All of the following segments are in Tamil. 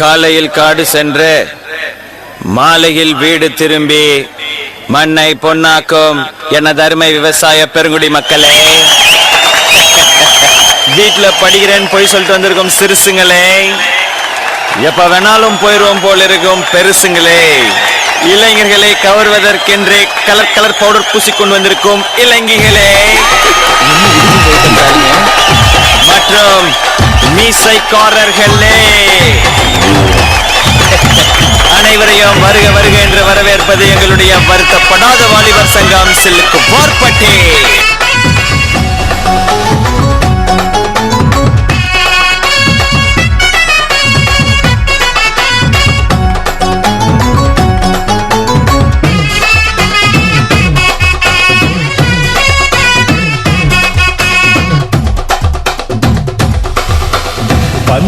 காலையில் காடு சென்று மாலையில் வீடு திரும்பி மண்ணை பொன்னாக்கும் என தருமை விவசாய பெருங்குடி மக்களே. வீட்டுல படிக்கிறேன்னு போய் சொல்லிட்டு வந்திருக்கும் சிறுசுங்களே. எப்ப வேணாலும் போயிருவோம் போல இருக்கும் பெருசுங்களே. இளைஞர்களை கவர்வதற்கென்றே கலர் கலர் பவுடர் பூசி கொண்டு வந்திருக்கும் இளைஞர்களே மீசைக்காரர்களே அனைவரையும் வருக வருக என்று வரவேற்பது எங்களுடைய வருத்தப்படாத வாலிபர் சங்கம் சில்லுக்கு போர்பட்டே.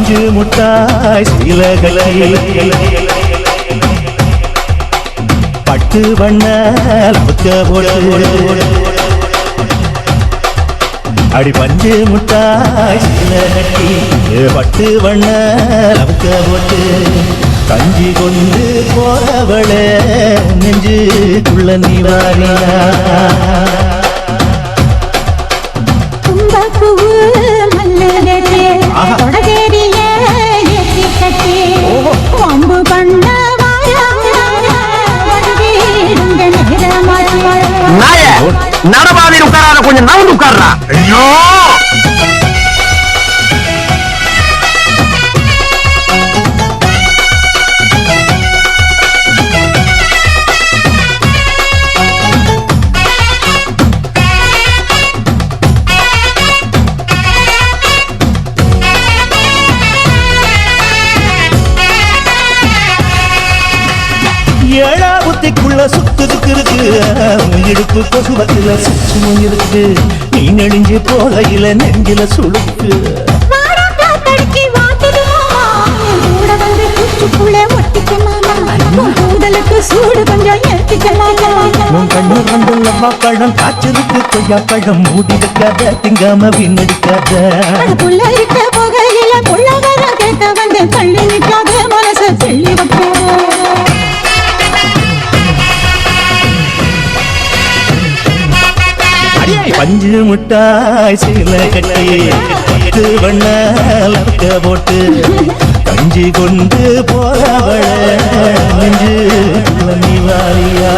பஞ்சு முட்டாய் சிலகலை பட்டு வண்ண லவுக்க போட்டு. அடி பஞ்சு முட்டாய் சிலகட்டி பட்டு வண்ண லவுக்க போட்டு. கஞ்சி கொண்டு போறவள நெஞ்சுக்குள்ள நீ வாரியா. நடமாதிரி உட்காராத கொஞ்சம் நவுந்து உட்கார்றா ஐயோ! ஏழா புத்திக்குள்ள சுத்துதுக்கு இருக்கு. உன் இடுப்பு கொசுவத்துல சுச்சுமும் இருக்கு. நீ நெடுஞ்சு போகையில நெஞ்சில சுழுக்கு சூடு கொஞ்சம் கண்ணு வந்துள்ள பழம் காய்ச்சலுக்கு கொய்யா பழம் மூடி வைக்காத திங்காம வீணடிக்காத. அட புள்ள இருக்க புகையில புள்ள வர கேட்க வந்து பஞ்சு முட்டாய் சீல கட்டி பத்து வண்ண லக்க போட்டு கஞ்சி கொண்டு போறவள நெஞ்சு நீ வாரியா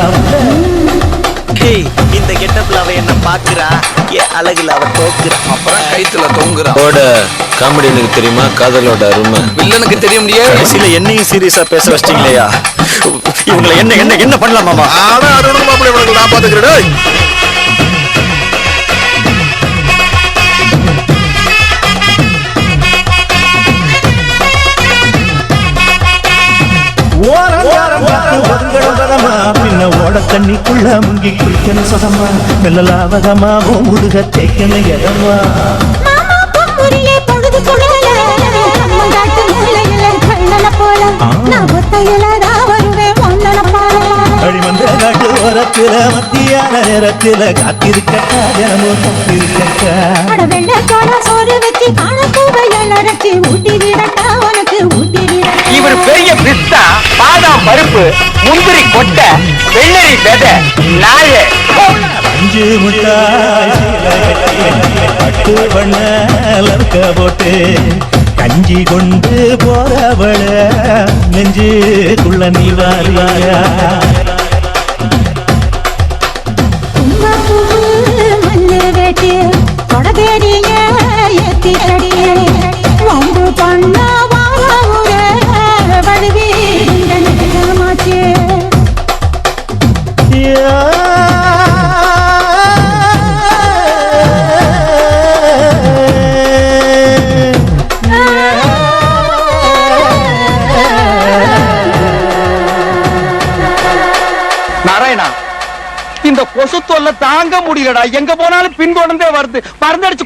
இந்த கெட்டப்ல அவ என்ன பாக்குறா என் அழகுல அவ தோக்குறா. அப்புறம் கைத்துல தொங்குறான் ஓட காமெடி எனக்கு தெரியுமா? காதலோட அருமை. வில்லனுக்கு தெரிய முடியாது கடைசியில என்னையும் சீரியஸா பேச வச்சிட்டீங்களேயா? இவங்களை என்ன என்ன என்ன பண்ணலாமாமா ஆனா அருண் மாப்பிள்ளை நான் பாத்துக்கிறேன் ஒத்தையில தான் வருவேன் ஒன்னன போல. அடி வந்த காட்டு ஓரத்துல மத்தியான நேரத்துல காத்திருக்கா தினமும் காத்திருக்கா. வெள்ளை சோறு வச்சு காண பூவையில அரைச்சி ஊட்டி விடட்டா உனக்கு ஊட்டி ஒரு பெரிய பிஸ்தா பாதாம் பருப்பு முந்திரி கொட்டை வெள்ளரி விதை நாய. அஞ்சு பட்டு வண்ண போட்டு கஞ்சி கொண்டு போறவள நெஞ்சுக்குள்ள நீ வாரியா? இந்த கொசு தொல்லை தாங்க முடியலடா. எங்க போனாலும் பின்தொடர்ந்தே வருது. மருந்தடிச்சு